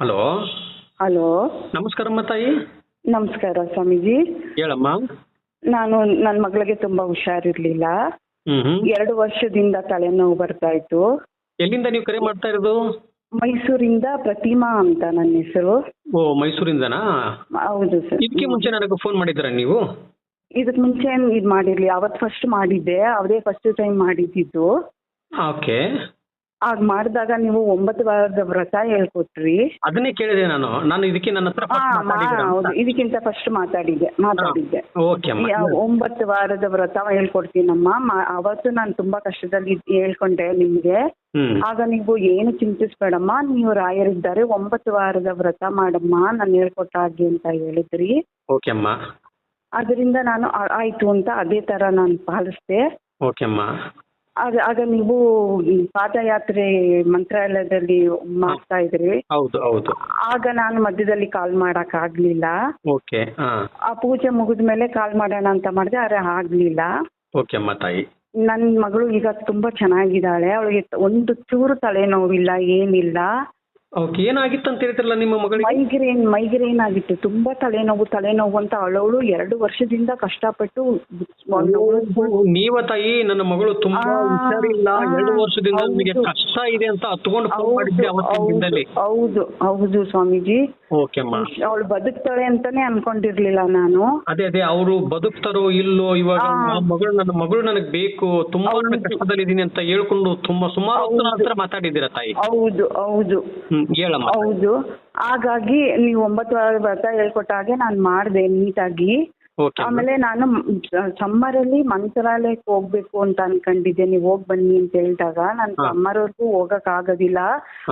Hello. Hello. ನಮಸ್ಕಾರಮ್ಮ ತಾಯಿ ನಮಸ್ಕಾರ ಸ್ವಾಮೀಜಿ. ಹೇಳಮ್ಮ. ನಾನು ನನ್ನ ಮಗಳಿಗೆ ತುಂಬಾ ಹುಷಾರಿರ್ಲಿಲ್ಲ. ಹ್ಮ್. ಎರಡು ವರ್ಷದಿಂದ ತಲೆನೋವು ಬರ್ತಾ ಇತ್ತು. ಎಲ್ಲಿಂದ ನೀವು ಕರೆ ಮಾಡ್ತಾ ಇರೋದು? ಮೈಸೂರಿಂದ ಪ್ರತಿಮಾ ಅಂತ ನನ್ನ ಹೆಸರು. ಓ ಮೈಸೂರಿಂದನಾ? ಹೌದು ಸರ್. ಇದಕ್ಕೆ ಮುಂಚೆ ನನಗೆ ಫೋನ್ ಮಾಡಿದ್ರ ನೀವು? ಇದಕ್ಕೆ ಮುಂಚೆ ಏನು ಇದು ಮಾಡಿರಲಿ ಅವತ್ತು ಫಸ್ಟ್ ಮಾಡಿದ್ದೆ ಅವರೇ ಫಸ್ಟ್ ಟೈಮ್ ಮಾಡಿದ್ದಿದ್ದು. ಓಕೆ. ಆಗ ಮಾಡಿದಾಗ ನೀವು ಒಂಬತ್ತು ವಾರದ ವ್ರತ ಹೇಳ್ಕೊಟ್ರಿ. ಅದನ್ನೇ ಕೇಳಿದೆ ನಾನು. ನಾನು ಇದಕ್ಕೆ ನನ್ನ ಹತ್ರ ಹಾ first ಮಾತಾಡಿದ್ದೀರಾ ಅಂತ. ಹೌದು. ಇದಕ್ಕಿಂತ ಫಸ್ಟ್ ಮಾತಾಡಿದ್ದೆ ಮಾತಾಡಿದ್ದೆ. ಓಕೆ ಅಮ್ಮ. ಯಾ- ಒಂಬತ್ತು ವಾರದ ವ್ರತ ಹೇಳ್ಕೊಡ್ತೀನಮ್ಮ. ಮ- ಅವತ್ತು ನಾನು ತುಂಬಾ ಕಷ್ಟದಲ್ಲಿ ಇದ್- ಹೇಳ್ಕೊಂಡೆ ನಿಮ್ಗೆ. ಹ್ಮ್. ಆಗ ನೀವು ಏನು ಚಿಂತಿಸ್ಬೇಡಮ್ಮ. ನೀವು ರಾಯರಿದ್ದಾರೆ ಒಂಬತ್ತು ವಾರದ ವ್ರತ ಮಾಡಮ್ಮ. ನಾನು ಹೇಳ್ಕೊಟ್ಟ ಹಾಗೆ ಅಂತ ಹೇಳಿದ್ರಿ. ಓಕೆ ಅಮ್ಮ. ಅದರಿಂದ ನಾನು ಆ- ಆಯ್ತು ಅಂತ ಅದೇ ತರ ನಾನು ಪಾಲಿಸ್ದೆ. ಓಕೆ ಅಮ್ಮ. ಆಗ ಆಗ ನೀವು ಪಾದಯಾತ್ರೆ ಮಂತ್ರಾಲಯದಲ್ಲಿ ಮಾಡ್ತಾ ಇದ್ರಿ. ಹೌದು ಹೌದು. ಆಗ ನಾನು ಮಧ್ಯದಲ್ಲಿ ಕಾಲ್ ಮಾಡಕ್ ಆಗ್ಲಿಲ್ಲ. ಓಕೆ ಹಾ. ಆ ಪೂಜೆ ಮುಗಿದ ಮೇಲೆ ಕಾಲ್ ಮಾಡೋಣ ಅಂತ ಮಾಡಿದೆ ಆದ್ರೆ ಆಗ್ಲಿಲ್ಲ. ಓಕೆ ಅಮ್ಮ ತಾಯಿ. ನನ್ನ ಮಗಳು ಈಗ ತುಂಬಾ ಚೆನ್ನಾಗಿದ್ದಾಳೆ. ಅವಳಿಗೆ ಒಂದು ಚೂರು ತಲೆನೋವಿಲ್ಲ ಏನಿಲ್ಲ. ಓಕೆ ಏನಾಗಿತ್ತು ಅಂತ ಹೇಳ್ತಿರಲ್ಲ ನಿಮ್ಮ ಮಗಳಿಗೆ? ಮೈಗ್ರೇನ್ ಮೈಗ್ರೇನ್ ಆಗಿತ್ತು. ತುಂಬಾ ತಲೆನೋವು ತಲೆನೋವು ಅಂತ ಅಳೋಳು ಎರಡು ವರ್ಷದಿಂದ ಕಷ್ಟಪಟ್ಟು ನೀವ ತಾಯಿ ನನ್ನ ಮಗಳು ತುಂಬಾ ಹುಷಾರಿಲ್ಲ. ಎರಡು ವರ್ಷದಿಂದ ನಿಮಗೆ ಕಷ್ಟ ಇದೆ ಅಂತ ಹತ್ಕೊಂಡು ಫೋನ್ ಮಾಡಿದ್ದೆ ಅವತ್ತಿನ ದಿನದಲ್ಲಿ. ಹೌದು ಹೌದು ಸ್ವಾಮೀಜಿ. ಓಕೆ ಅಮ್ಮ ಅವಳು ಬದುಕ್ತಾಳೆ ಅಂತಾನೆ ಅನ್ಕೊಂಡಿರ್ಲಿಲ್ಲ ನಾನು. ಅದೇ ಅದೇ ಅವರು ಬದುಕ್ತಾರೋ ಇಲ್ಲೋ ಇವಾಗ ಮಗಳು ನನ್ನ ಮಗಳು ನನಗ್ ಬೇಕು ತುಂಬಾ ಕಷ್ಟದಲ್ಲಿ ಇದ್ದೀನಿ ಅಂತ ಹೇಳ್ಕೊಂಡು ತುಂಬಾ ಸುಮಾರು ಹೊತ್ತು ನನ್ನ ಹತ್ರ ಮಾತಾಡಿದ್ದೀರಾ ತಾಯಿ? ಹೌದು ಹೌದು. ಹೇಳಮ್ಮ ಹೌದು. ಹಾಗಾಗಿ ನೀವು ಒಂಬತ್ತು ವಾರ ವ್ರತ ಹೇಳ್ಕೊಟ್ಟಾಗೆ ನಾನು ಮಾಡಿದೆ ನೀಟಾಗಿ. ಆಮೇಲೆ ನಾನು ಸಮ್ಮರ್ ಅಲ್ಲಿ ಮಂತ್ರಾಲಯಕ್ಕೆ ಹೋಗ್ಬೇಕು ಅಂತ ಅನ್ಕೊಂಡಿದ್ದೆ. ನೀವು ಹೋಗ್ ಬನ್ನಿ ಅಂತ ಹೇಳಿದಾಗ ನಾನ್. ಸಮ್ಮರ್ ವರ್ಗೂ ಹೋಗಕ್ ಆಗೋದಿಲ್ಲ.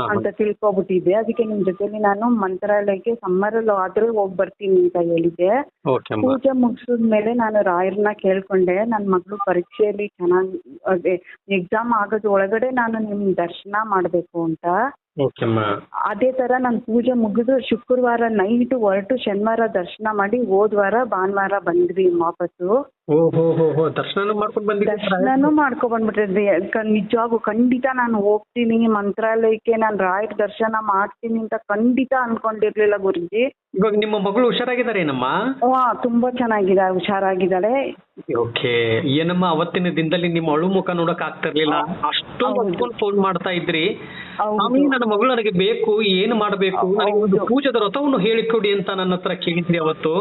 ಅಂತ ತಿಳ್ಕೊಬಿಟ್ಟಿದ್ದೆ. ಅದಕ್ಕೆ ನಿಮ್ ಜೊತೆಲಿ ನಾನು ಮಂತ್ರಾಲಯಕ್ಕೆ ಸಮ್ಮರ್ ಅಲ್ಲಿ ಆದ್ರೂ ಹೋಗ್ ಬರ್ತೀನಿ ಅಂತ ಹೇಳಿದ್ದೆ. ಪೂಜೆ ಮುಗಿಸಿದ್ಮೇಲೆ ನಾನು ರಾಯರ್ನ ಕೇಳ್ಕೊಂಡೆ. ನನ್ನ ಮಗಳು ಪರೀಕ್ಷೆಯಲ್ಲಿ ಚೆನ್ನಾಗಿ ಅದೇ ಎಕ್ಸಾಮ್ ಆಗೋದ್ ಒಳಗಡೆ ನಾನು ನಿಮ್ ದರ್ಶನ ಮಾಡ್ಬೇಕು ಅಂತ. ಅದೇ ತರ ನಾನು ಪೂಜೆ ಮುಗಿದು ಶುಕ್ರವಾರ ನೈಟ್ ಹೊರಟು ಶನಿವಾರ ದರ್ಶನ ಮಾಡಿ ಹೋದ್ವಾರ ಭಾನುವಾರ ಬಂದ್ವಿ ವಾಪಸ್ಸು. ದರ್ಶನನೂ ಮಾಡ್ಕೊ ಬಂದ್ಬಿಟ್ಟಿದ್ರಿ ನಿಜವಾಗೂ ಖಂಡಿತ ನಾನು ಹೋಗ್ತೀನಿ ಮಂತ್ರಾಲಯಕ್ಕೆ ನಾನು ರಾಯರ್ ದರ್ಶನ ಮಾಡ್ತೀನಿ ಅಂತ ಖಂಡಿತ ಅನ್ಕೊಂಡಿರ್ಲಿಲ್ಲ ಗುರುಜಿ. ಇವಾಗ ನಿಮ್ಮ ಮಗಳು ಹುಷಾರಾಗಿದ್ದಾರೇನಮ್ಮ ತುಂಬಾ ಚೆನ್ನಾಗಿದೆ ಹುಷಾರಾಗಿದ್ದಾಳೆ. ಓಕೆ. ಏನಮ್ಮ ಅವತ್ತಿನ ದಿನದಲ್ಲಿ ನಿಮ್ಮ ಅಳು ಮುಖ ನೋಡಕ್ ಆಗ್ತಿರ್ಲಿಲ್ಲ ಅಷ್ಟೊಂದು. ಫೋನ್ ಮಾಡ್ತಾ ಇದ್ರಿ. ನನ್ನ ಮಗಳು ನನಗೆ ಬೇಕು ಏನ್ ಮಾಡಬೇಕು? ಒಂದು. ಪೂಜದ ವ್ರತವನ್ನು ಹೇಳಿಕೊಡಿ ಅಂತ ನನ್ನ ಹತ್ರ ಕೇಳಿದ್ರಿ ಅವತ್ತು.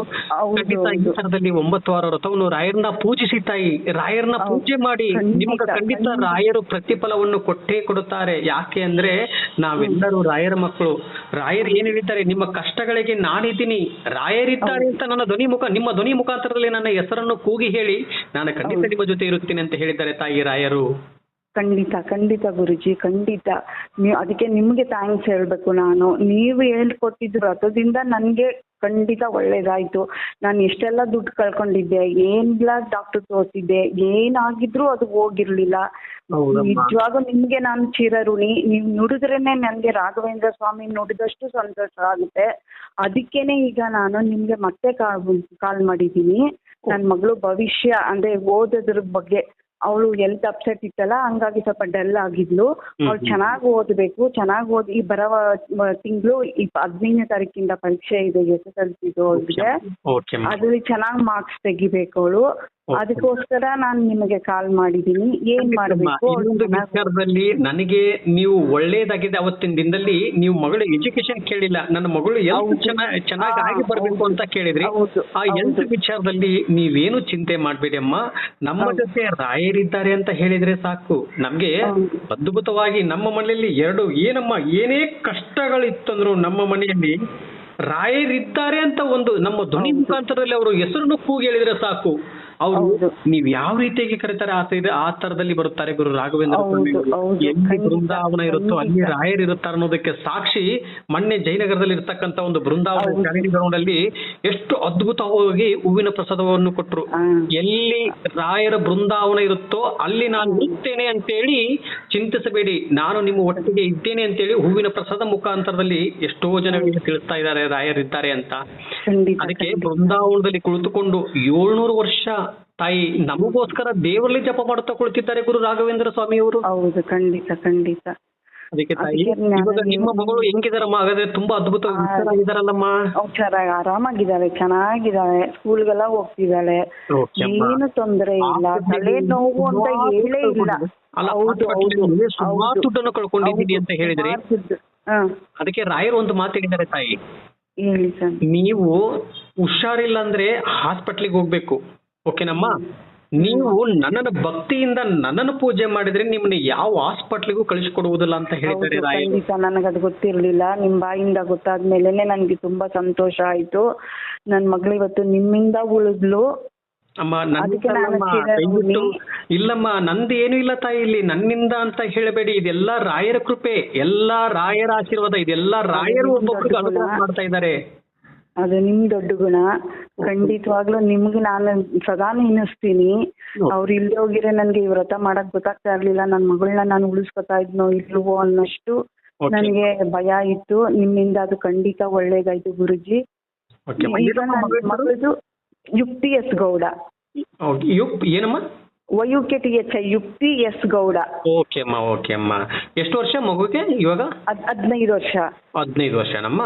ಖಂಡಿತ ಈ ಒಂಬತ್ತು ವಾರ ವ್ರತವನ್ನು ರಾಯರ್ನ ಪೂಜಿಸಿ ತಾಯಿ ರಾಯರ್ನ ಪೂಜೆ ಮಾಡಿ ನಿಮ್ಗೆ ಖಂಡಿತ. ರಾಯರು ಪ್ರತಿಫಲವನ್ನು ಕೊಟ್ಟೇ ಕೊಡುತ್ತಾರೆ. ಯಾಕೆ ಅಂದ್ರೆ ನಾವೆಲ್ಲರೂ ರಾಯರ ಮಕ್ಕಳು. ರಾಯರು ಏನ್ ಹೇಳಿದ್ದಾರೆ ನಿಮ್ಮ ಕಷ್ಟಗಳಿಗೆ ನಾನಿದ್ದೀನಿ ರಾಯರಿದ್ದಾರೆ ಅಂತ ನನ್ನ ಧ್ವನಿ ಮುಖ ನಿಮ್ಮ ಧ್ವನಿ ಮುಖಾಂತರದಲ್ಲಿ ನನ್ನ ಹೆಸರನ್ನು ಕೂಗಿ ಹೇಳಿ ನಾನು ಖಂಡಿತ ನಿಮ್ಮ ಜೊತೆ ಇರುತ್ತೇನೆ ಅಂತ ಹೇಳಿದ್ದಾರೆ ತಾಯಿ ರಾಯರು. ಖಂಡಿತ ಖಂಡಿತ ಗುರುಜಿ ಖಂಡಿತ. ನೀವು ಅದಕ್ಕೆ ನಿಮಗೆ ಥ್ಯಾಂಕ್ಸ್ ಹೇಳಬೇಕು ನಾನು. ನೀವು ಹೇಳ್ಕೊಟ್ಟಿದ್ದು ವ್ರತದಿಂದ ನನಗೆ ಖಂಡಿತ ಒಳ್ಳೇದಾಯ್ತು. ನಾನು ಎಷ್ಟೆಲ್ಲ ದುಡ್ಡು ಕಳ್ಕೊಂಡಿದ್ದೆ ಏನೆಲ್ಲ ಡಾಕ್ಟರ್ ತೋರಿಸಿದ್ದೆ ಏನಾಗಿದ್ರೂ ಅದು ಹೋಗಿರ್ಲಿಲ್ಲ. ನಿಜವಾಗೂ ನಿಮ್ಗೆ ನಾನು ಚಿರಋಣಿ. ನೀವು ನುಡಿದ್ರೇನೆ ನನಗೆ ರಾಘವೇಂದ್ರ ಸ್ವಾಮಿ ನುಡಿದಷ್ಟು ಸಂತೋಷ ಆಗುತ್ತೆ. ಅದಕ್ಕೇನೆ ಈಗ ನಾನು ನಿಮ್ಗೆ ಮತ್ತೆ ಕಾಲ್ ಕಾಲ್ ಮಾಡಿದ್ದೀನಿ. ನನ್ನ ಮಗಳು ಭವಿಷ್ಯ ಅಂದ್ರೆ ಓದೋದ್ರ ಬಗ್ಗೆ ಅವಳು ಹೆಲ್ತ್ ಅಪ್ಸೆಟ್ ಇತ್ತಲ್ಲ ಹಂಗಾಗಿ ಸ್ವಲ್ಪ ಡಲ್ ಆಗಿದ್ಲು ಅವಳು. ಚೆನ್ನಾಗಿ ಓದಬೇಕು ಚೆನ್ನಾಗಿ ಓದಿ ಈ ಬರುವ ತಿಂಗಳು ಈ ಹದಿನೈದನೇ ತಾರೀಕಿಂದ ಪರೀಕ್ಷೆ ಇದೆ ಎಸ್ ಎಸ್ ಎಲ್ ಸಿದು ಅವಳಿಗೆ ಓಕೆ ಅದ್ರಲ್ಲಿ ಚೆನ್ನಾಗಿ ಮಾರ್ಕ್ಸ್ ತೆಗಿಬೇಕು ಅವಳು. ಅದಕ್ಕೋಸ್ಕರ ನಾನು ನಿಮಗೆ ಕಾಲ್ ಮಾಡಿದೀನಿ ಏನ್ ಮಾಡಬೇಕು? ಇನ್ನೊಂದು ವಿಚಾರದಲ್ಲಿ ನನಗೆ ನೀವು ಒಳ್ಳೇದಾಗಿದೆ ಅವತ್ತಿನ ದಿನದಲ್ಲಿ ನೀವು ಮಗಳು ಎಜುಕೇಶನ್ ಕೇಳಿಲ್ಲ. ನನ್ನ ಮಗಳು ಯಾವ ಚೆನ್ನಾಗಿ ಆಗಿ ಬರ್ಬೇಕು ಅಂತ ಕೇಳಿದ್ರಿ. ಆ ಎಂತ ವಿಚಾರದಲ್ಲಿ ನೀವೇನು ಚಿಂತೆ ಮಾಡಬೇಡಿ ಅಮ್ಮ. ನಮ್ಮ. ಜೊತೆ ರಾಯರಿದ್ದಾರೆ ಅಂತ ಹೇಳಿದ್ರೆ ಸಾಕು. ನಮ್ಗೆ ಅದ್ಭುತವಾಗಿ ನಮ್ಮ ಮನೆಯಲ್ಲಿ ಎರಡು ಏನಮ್ಮ ಏನೇ ಕಷ್ಟಗಳಿತ್ತಂದ್ರು ನಮ್ಮ ಮನೆಯಲ್ಲಿ ರಾಯರಿದ್ದಾರೆ ಅಂತ ಒಂದು ನಮ್ಮ ಧ್ವನಿ. ಮುಖಾಂತರದಲ್ಲಿ ಅವರು ಹೆಸರನ್ನು ಕೂಗಿ ಹೇಳಿದ್ರೆ ಸಾಕು. ಅವರು. ನೀವ್ ಯಾವ ರೀತಿಯಾಗಿ ಕರೀತಾರೆ ಆ ಇದೆ ಆ ತರದಲ್ಲಿ ಬರುತ್ತಾರೆ ಗುರು ರಾಘವೇಂದ್ರ ಎಲ್ಲಿ ಬೃಂದಾವನ ಇರುತ್ತೋ ಅಲ್ಲಿ. ರಾಯರ್ ಇರುತ್ತಾರೆ ಅನ್ನೋದಕ್ಕೆ ಸಾಕ್ಷಿ ಮೊನ್ನೆ ಜಯನಗರದಲ್ಲಿ ಇರ್ತಕ್ಕಂತ ಒಂದು ಬೃಂದಾವನ ಹೌದು. ಗ್ರೌಂಡ್ ಅಲ್ಲಿ ಎಷ್ಟು ಅದ್ಭುತವಾಗಿ ಹೂವಿನ ಪ್ರಸಾದವನ್ನು ಕೊಟ್ರು. ಎಲ್ಲಿ ರಾಯರ ಬೃಂದಾವನ ಇರುತ್ತೋ ಅಲ್ಲಿ ನಾನು ಇರ್ತೇನೆ ಅಂತೇಳಿ ಚಿಂತಿಸಬೇಡಿ. ನಾನು ನಿಮ್ಮ ಒಟ್ಟಿಗೆ ಇದ್ದೇನೆ ಅಂತೇಳಿ ಹೂವಿನ ಪ್ರಸಾದ ಮುಖಾಂತರದಲ್ಲಿ ಎಷ್ಟೋ ಜನಗಳಿಗೆ ತಿಳಿಸ್ತಾ ಇದ್ದಾರೆ ರಾಯರಿದ್ದಾರೆ ಅಂತ. ಅದಕ್ಕೆ ಬೃಂದಾವನದಲ್ಲಿ ಕುಳಿತುಕೊಂಡು ಏಳ್ನೂರು ವರ್ಷ ತಾಯಿ ನಮಗೋಸ್ಕರ ದೇವರಲ್ಲಿ ಜಪ ಮಾಡುತ್ತಾ ಕುಳಿತಿದ್ದಾರೆ ಗುರು ರಾಘವೇಂದ್ರ ಸ್ವಾಮಿಯವರು? ಹೌದು ಖಂಡಿತ ಖಂಡಿತ. ಅದಕ್ಕೆ ತಾಯಿ ಇವಾಗ ನಿಮ್ಮ ಮಗಳು ಹೆಂಗಿದಾರಮ್ಮ ಹಾಗಾದ್ರೆ ತುಂಬಾ ಅದ್ಭುತ ಇದಾರಲ್ಲಮ್ಮ ಹುಷಾರಾಗಿ ಆರಾಮಾಗಿದ್ದಾಳೆ ಚೆನ್ನಾಗಿದ್ದಾಳೆ ಸ್ಕೂಲ್ಗೆಲ್ಲ ಹೋಗ್ತಿದ್ದಾಳೆ. ಏನು ತೊಂದರೆ ಇಲ್ಲ ತಲೆ ನೋವು ಅಂತ ಹೇಳೇ ಇಲ್ಲ. ಅಲ್ಲ ಹೌದು ಸುಮಾರು ದುಡ್ಡನ್ನು ಕಳ್ಕೊಂಡಿದ್ದೀನಿ ಅಂತ ಹೇಳಿದ್ರಿ. ಅದಕ್ಕೆ ರಾಯರು ಒಂದು ಮಾತು ಹೇಳಿದ್ದಾರೆ ತಾಯಿ. ನೀವು ಹುಷಾರಿಲ್ಲ ಅಂದ್ರೆ ಹಾಸ್ಪಿಟ್ಲಿಗೆ ಹೋಗ್ಬೇಕು. ಓಕೆನಮ್ಮ ನೀವು ನನ್ನನ್ನು ಭಕ್ತಿಯಿಂದ ನನ್ನನ್ನು ಪೂಜೆ ಮಾಡಿದ್ರೆ ನಿಮ್ಮನ್ನ ಯಾವ ಹಾಸ್ಪಿಟ್ಲಿಗೂ ಕಳಿಸ್ಕೊಡುವುದಿಲ್ಲ ಅಂತ ಹೇಳ್ತಾರೆ ನನಗೆ ಅದು ಖಂಡಿತ ನನಗದು ಗೊತ್ತಿರ್ಲಿಲ್ಲ. ನಿಮ್ ಬಾಯಿಂದ ಗೊತ್ತಾದ್ಮೇಲೆನೆ ನನ್ಗೆ ತುಂಬಾ ಸಂತೋಷ ಆಯ್ತು. ನನ್ ಮಗಳು ಇವತ್ತು ನಿಮ್ಮಿಂದ ಉಳಿದ್ಲು. ಅಮ್ಮ ಅದಕ್ಕೆ ನಾನು ನನ್ನಿಂದಲ್ಲಮ್ಮ, ಚಿರಋಣಿ. ದಯವಿಟ್ಟು ಇಲ್ಲಮ್ಮ ನಂದು ಏನು ಇಲ್ಲ ತಾಯಿ ಇಲ್ಲಿ ನನ್ನಿಂದ ಅಂತ ಹೇಳಬೇಡಿ. ಇದೆಲ್ಲ ರಾಯರ ಕೃಪೆ ಎಲ್ಲಾ ರಾಯರ ಆಶೀರ್ವಾದ ಇದೆಲ್ಲ ರಾಯರು ಒಬ್ಬೊಬ್ರಿಗೆ ಅನುಗ್ರಹ ಮಾಡ್ತಾ ಇದ್ದಾರೆ. ಅದು ನಿಮ್ ದೊಡ್ಡ ಗುಣ. ಖಂಡಿತವಾಗ್ಲೂ ನಿಮ್ಗೆ ನಾನು ಸದಾ ನೆನೆಸ್ತೀನಿ. ಅವ್ರು ಇಲ್ದೆ ಹೋಗಿದ್ರೆ ನನ್ಗೆ ಈ ವ್ರತ ಮಾಡಕ್ ಗೊತ್ತಾಗ್ತಾ ಇರ್ಲಿಲ್ಲ. ನನ್ ಮಗಳನ್ನ ನಾನು ಉಳಿಸ್ಕೊತಾ ಇದ್ನೋ ಇಲ್ವೋ ಅನ್ನೋಷ್ಟು ನನ್ಗೆ ಭಯ ಇತ್ತು. ನಿಮ್ಮಿಂದ ಅದು ಖಂಡಿತ ಒಳ್ಳೇದಾಯ್ತು ಗುರುಜಿ? ಮಗಳದು ಯುಕ್ತಿ ಎಸ್ ಗೌಡ. ಏನಮ್ಮ? Y K T H I Yukti S Gowda. Okay ಅಮ್ಮ ಓಕೆ ಅಮ್ಮ. ಎಷ್ಟು ವರ್ಷ ಮಗುಗೆ ಇವಾಗ? ಹದಿನೈದು ವರ್ಷ. ಹದಿನೈದು ವರ್ಷನಮ್ಮ?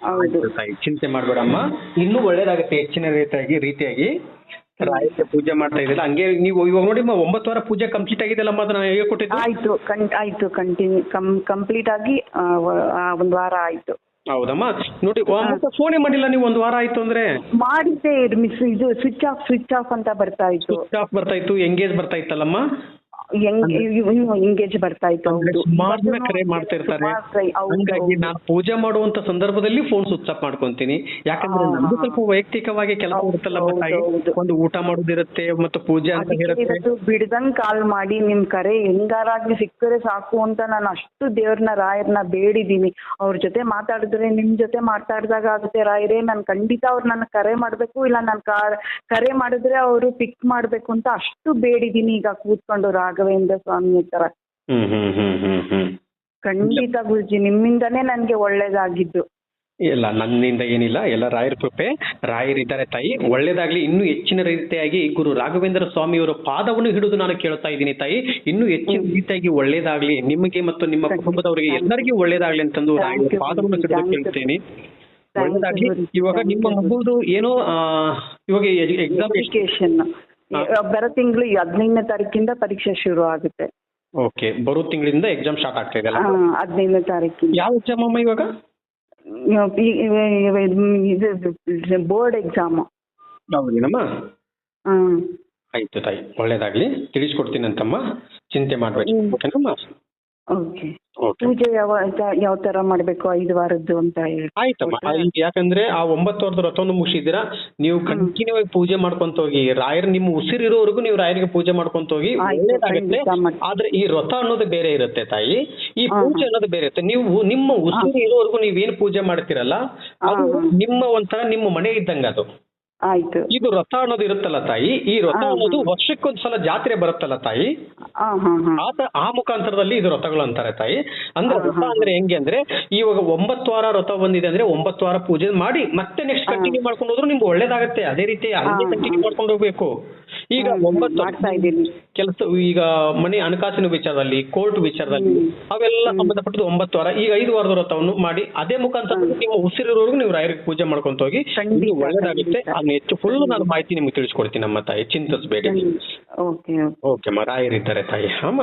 ತಾಯಿ. ಚಿಂತೆ ಮಾಡ್ಬೇಡಮ್ಮ. ಇನ್ನೂ ಒಳ್ಳೇದಾಗುತ್ತೆ ಹೆಚ್ಚಿನ ರೀತಿಯಾಗಿ ರೀತಿಯಾಗಿ. ರಾಯಕ್ಕೆ ಪೂಜೆ ಮಾಡ್ತಾ ಇದ್ದೀರಾ ಹಂಗೆ ನೀವು ಇವಾಗ ನೋಡಿ ಒಂಬತ್ತು ವಾರ ಪೂಜೆ ಕಂಪ್ಲೀಟ್ ಆಗಿದೆಯಲ್ಲಮ್ಮ ಅದನ್ನ ಹೇಳ್ಕೊಟ್ಟಿದ್ದು ಆಯ್ತು ಕಂ ಆಯ್ತು ಕಂಟಿನ್ಯೂ ಕಂ ಕಂಪ್ಲೀಟ್ ಆಗಿ ಒಂದ್ ವಾರ ಆಯ್ತು. ಹೌದಮ್ಮ. ನೋಡಿ ಫೋನೇ ಮಾಡಿಲ್ಲ ನೀವು ಒಂದು ವಾರ ಆಯ್ತು ಅಂದ್ರೆ? ಮಾಡಿದ್ದೆ ಮಿಸ್ ಇದು ಸ್ವಿಚ್ ಆಫ್ ಸ್ವಿಚ್ ಆಫ್ ಅಂತ ಬರ್ತಾ ಇತ್ತು. ಸ್ವಿಚ್ ಆಫ್ ಬರ್ತಾ ಇತ್ತು ಎಂಗೇಜ್ ಬರ್ತಾ ಇತ್ತಲ್ಲಮ್ಮ? ಬರ್ತಾ ಇತ್ತು ಹೌದು. ಸುಮಾರು ಜನ ಕರೆ ಮಾಡ್ತಾ ಇರ್ತಾರೆ ಸುಮಾರ್ ಹಂಗಾಗಿ ನಾನು ಪೂಜೆ ಮಾಡುವಂತ ಸಂದರ್ಭದಲ್ಲಿ ಫೋನ್ ಸ್ವಿಚ್ ಆಫ್ ಮಾಡ್ಕೊಂತೀನಿ. ಯಾಕಂದ್ರೆ ನಮ್ದು ಸ್ವಲ್ಪ ವೈಯಕ್ತಿಕವಾಗಿ ಕೆಲಸ ಇರುತ್ತಲ್ಲ ಒಂದು ಊಟ ಮಾಡೋದಿರುತ್ತೆ ಮತ್ತು ಪೂಜೆ ಅಂತ ಹೇಳುತ್ತೆ. ಬಿಡದನ್ ಬಿಡ್ದಂಗ್ ಕಾಲ್ ಮಾಡಿ ನಿಮ್ ಕರೆ ಹೆಂಗಾರಾಗ್ಲಿ ಸಿಕ್ಕರೆ ಸಾಕು ಅಂತ ನಾನು ಅಷ್ಟು ದೇವ್ರನ್ನ ರಾಯರ್ನ ಬೇಡಿದೀನಿ ಅವ್ರ ಜೊತೆ ಮಾತಾಡಿದ್ರೆ ನಿಮ್ ಜೊತೆ ಮಾತಾಡಿದಾಗ ಆಗುತ್ತೆ. ರಾಯರೇ ನಾನು ಖಂಡಿತ ಅವ್ರು ನನ್ನ ಕರೆ ಮಾಡ್ಬೇಕು. ಇಲ್ಲ ನಾನು ಕರೆ ಮಾಡಿದ್ರೆ ಅವರು ಪಿಕ್ ಮಾಡ್ಬೇಕು ಅಂತ ಅಷ್ಟು ಬೇಡಿದೀನಿ ಈಗ ಕೂತ್ಕೊಂಡು ರಾಘವೇಂದ್ರ ಸ್ವಾಮಿ ಹ್ಮ್ ಖಂಡಿತ ಗುರುಜಿ ನಿಮ್ಮಿಂದನೇ ನನ್ಗೆ ಒಳ್ಳೇದಾಗಿದ್ದು. ಇಲ್ಲ ನನ್ನಿಂದ ಏನಿಲ್ಲ ಎಲ್ಲ ರಾಯರ ಕೃಪೆ ರಾಯರಿದ್ದಾರೆ ತಾಯಿ. ಒಳ್ಳೇದಾಗ್ಲಿ ಇನ್ನೂ ಹೆಚ್ಚಿನ ರೀತಿಯಾಗಿ ಗುರು ರಾಘವೇಂದ್ರ ಸ್ವಾಮಿಯವರ ಪಾದವನ್ನು ಹಿಡಿದು ನಾನು ಕೇಳ್ತಾ ಇದ್ದೀನಿ ತಾಯಿ. ಇನ್ನೂ ಹೆಚ್ಚಿನ ರೀತಿಯಾಗಿ ಒಳ್ಳೇದಾಗ್ಲಿ ನಿಮಗೆ ಮತ್ತು ನಿಮ್ಮ ಕುಟುಂಬದವರಿಗೆ ಎಲ್ಲರಿಗೂ ಒಳ್ಳೇದಾಗ್ಲಿ ಅಂತಂದು ರಾಯರ ಪಾದವನ್ನು ಹಿಡಿದು ಕೇಳ್ತೇನೆ. ಒಳ್ಳೇದಾಗ್ಲಿ. ಇವಾಗ ನಿಮ್ಮ ಮಗುದು ಏನೋ ಇವಾಗ ಎಕ್ಸಾಮ್ ಬರೋ ತಿಂಗಳು ಹದಿನೈದನೇ ತಾರೀಕಿಂದ ಪರೀಕ್ಷೆ ಶುರು ಆಗುತ್ತೆ. ಓಕೆ ಬರೋ ತಿಂಗಳಿಂದ ಎಕ್ಸಾಮ್ ಸ್ಟಾರ್ಟ್ ಆಗ್ತಾ ಇದೆ ಹದಿನೈದನೇ ತಾರೀಕಿಂದ. ಯಾವ ಎಕ್ಸಾಮ್ ಅಮ್ಮ ಇವಾಗ? ಇದು ಬೋರ್ಡ್ ಎಕ್ಸಾಮ್ ಹೌದೇನಮ್ಮ? ಆಯ್ತು ತಾಯಿ ಒಳ್ಳೇದಾಗ್ಲಿ. ತಿಳಿಸ್ಕೊಡ್ತೀನಂತಮ್ಮ ಚಿಂತೆ ಮಾಡ್ಬೇಕು ಹ್ಮ್. ಓಕೆನಮ್ಮ? Okay okay. ಪೂಜೆ ಯಾವ ಯಾವ ತರ ಮಾಡ್ಬೇಕು ಐದು ವಾರದ್ದು ಅಂತ ಹೇಳಿ. ಆಯ್ತಮ್ಮ ಯಾಕಂದ್ರೆ ಆ ಒಂಬತ್ತು ವಾರದ ವ್ರತವನ್ನು ನೀವು ಕಂಟಿನ್ಯೂ ಆಗಿ ಪೂಜೆ ಮಾಡ್ಕೊಂತ ಹೋಗಿ ರಾಯರ್ ನಿಮ್ಮ ಉಸಿರಿರೋವರೆಗೂ ನೀವು ರಾಯರಿಗೆ ಪೂಜೆ ಮಾಡ್ಕೊಂತ ಹೋಗಿ ಒಳ್ಳೇದಾಗುತ್ತೆ. ಆದ್ರೆ ಈ ವ್ರತ ಅನ್ನೋದು ಬೇರೆ ಇರುತ್ತೆ ತಾಯಿ. ಈ ಪೂಜೆ ಅನ್ನೋದು ಬೇರೆ ಇರುತ್ತೆ. ನೀವು ನಿಮ್ಮ ಉಸಿರು ಇರೋವರೆಗೂ ನೀವೇನು ಪೂಜೆ ಮಾಡ್ತೀರಲ್ಲ ಅದು. ನಿಮ್ಮ ಒಂಥರ ನಿಮ್ಮ ಮನೆ ಇದ್ದಂಗ ಅದು. ಆಯ್ತು. ಇದು ರಥ ಅನ್ನೋದು ಇರುತ್ತಲ್ಲ ತಾಯಿ? ಈ ರಥ. ಅನ್ನೋದು ವರ್ಷಕ್ಕೊಂದ್ಸಲ ಜಾತ್ರೆ ಬರುತ್ತಲ್ಲ ತಾಯಿ? ಆತ ಆ ಮುಖಾಂತರದಲ್ಲಿ ಇದು ರಥಗಳು ಅಂತಾರೆ ತಾಯಿ. ಅಂದ್ರೆ ರಥ ಅಂದ್ರೆ ಹೆಂಗೆ ಅಂದ್ರೆ ಇವಾಗ ಒಂಬತ್ತು ವಾರ ರಥ ಬಂದಿದೆ ಅಂದ್ರೆ ಒಂಬತ್ತು ವಾರ ಪೂಜೆ ಮಾಡಿ ಮತ್ತೆ ನೆಕ್ಸ್ಟ್. ಕಂಟಿನ್ಯೂ ಮಾಡ್ಕೊಂಡು ಹೋದ್ರು ನಿಮ್ಗೆ ಒಳ್ಳೇದಾಗತ್ತೆ. ಅದೇ ರೀತಿ ಅಲ್ಲಿ ಕಂಟಿನ್ಯೂ ಮಾಡ್ಕೊಂಡು ಹೋಗ್ಬೇಕು. ಈಗ ಒಂಬತ್ತು ಕೆಲಸ ಈಗ ಮನೆ ಹಣಕಾಸಿನ ವಿಚಾರದಲ್ಲಿ ಕೋರ್ಟ್ ವಿಚಾರದಲ್ಲಿ. ಅವೆಲ್ಲ. ಸಂಬಂಧಪಟ್ಟದ್ದು ಒಂಬತ್ತು ವಾರ. ಈಗ ಐದು ವಾರದ ವ್ರತವನ್ನು ಮಾಡಿ ಅದೇ ಮುಖಾಂತರ. ನಿಮ್ಮ ಉಸಿರಿರೋರ್ಗು ನೀವು ರಾಯರಿಗೆ ಪೂಜೆ ಮಾಡ್ಕೊಂತ ಹೋಗಿ ಒಳ್ಳೇದಾಗುತ್ತೆ. ಅದನ್ನ ಹೆಚ್ಚು ಫುಲ್ ನಾನು ಮಾಹಿತಿ ನಿಮ್ಗೆ ತಿಳಿಸ್ಕೊಡ್ತೀನಿ ನಮ್ಮ ತಾಯಿ. ಚಿಂತಿಸ್ಬೇಡಿ. Okay okay. ರಾಯರಿದ್ದಾರೆ ತಾಯಿ. ಅಮ್ಮ.